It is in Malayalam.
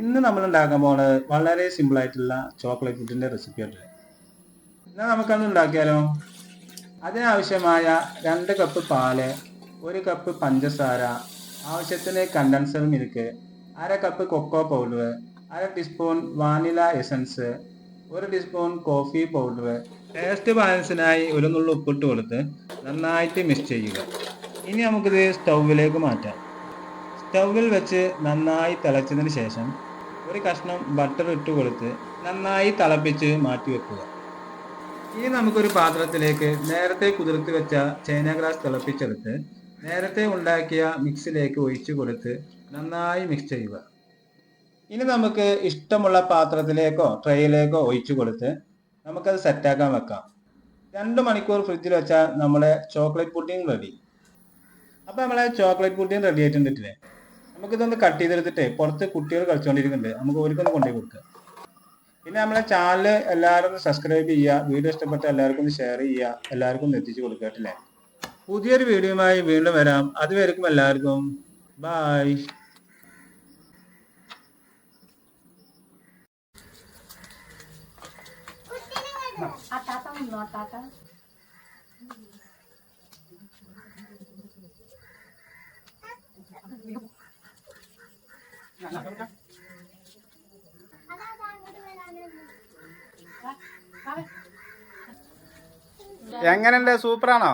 ഇന്ന് നമ്മൾ ഉണ്ടാക്കാൻ പോകുന്നത് വളരെ സിമ്പിൾ ആയിട്ടുള്ള ചോക്ലേറ്റ് ഫുഡിന്റെ റെസിപ്പി ഉണ്ട്. എന്നാൽ നമുക്കത് ഉണ്ടാക്കിയാലോ? അതിനാവശ്യമായ രണ്ട് കപ്പ് പാൽ ഒരു കപ്പ് പഞ്ചസാര ആവശ്യത്തിന് കണ്ടൻസർ മിൽക്ക് അര കപ്പ് കൊക്കോ പൗഡർ അര ടീസ്പൂൺ വാനില എസൻസ് ഒരു ടീസ്പൂൺ കോഫി പൗഡർ ടേസ്റ്റ് ബാലൻസിനായി ഒരു നുള്ളു ഉപ്പിട്ട് കൊടുത്ത് നന്നായിട്ട് മിക്സ് ചെയ്യുക. ഇനി നമുക്കിത് സ്റ്റൗവിലേക്ക് മാറ്റാം. സ്റ്റൗവിൽ വെച്ച് നന്നായി തിളച്ചതിന് ശേഷം ഒരു കഷ്ണം ബട്ടർ ഇട്ട് കൊടുത്ത് നന്നായി തിളപ്പിച്ച് മാറ്റി വെക്കുക. ഇനി നമുക്കൊരു പാത്രത്തിലേക്ക് നേരത്തെ കുതിർത്ത് വെച്ച ചൈന ഗ്രാസ് തിളപ്പിച്ചെടുത്ത് നേരത്തെ ഉണ്ടാക്കിയ മിക്സിലേക്ക് ഒഴിച്ചു കൊടുത്ത് നന്നായി മിക്സ് ചെയ്യുക. ഇനി നമുക്ക് ഇഷ്ടമുള്ള പാത്രത്തിലേക്കോ ട്രേയിലേക്കോ ഒഴിച്ചു കൊടുത്ത് നമുക്കത് സെറ്റാക്കാൻ വെക്കാം. രണ്ട് മണിക്കൂർ ഫ്രിഡ്ജിൽ വെച്ചാൽ നമ്മുടെ ചോക്ലേറ്റ് പുഡിംഗ് റെഡി അപ്പോൾ നമ്മളെ ചോക്ലേറ്റ് പുഡിംഗ് റെഡി ആയിട്ടുണ്ടില്ലേ നമുക്കിതൊന്ന് കട്ട് ചെയ്തെടുത്തിട്ട് പുറത്ത് കുട്ടികൾ കളിച്ചുകൊണ്ടിരിക്കുന്നുണ്ട് നമുക്ക് ഓർക്കൊന്ന് കൊണ്ടുപോയി കൊടുക്കുക പിന്നെ നമ്മളെ ചാനൽ എല്ലാവരും ഒന്ന് സബ്സ്ക്രൈബ് ചെയ്യുക വീഡിയോ ഇഷ്ടപ്പെട്ട എല്ലാവർക്കും ഒന്ന് ഷെയർ ചെയ്യുക എല്ലാവർക്കും ഒന്ന് എത്തിച്ചു കൊടുക്കുക കേട്ടില്ലേ? പുതിയൊരു വീഡിയോയുമായി വീണ്ടും വരാം. അതുവരെക്കും എല്ലാവർക്കും. ബായ് എങ്ങനെയുണ്ട്? സൂപ്പറാണോ?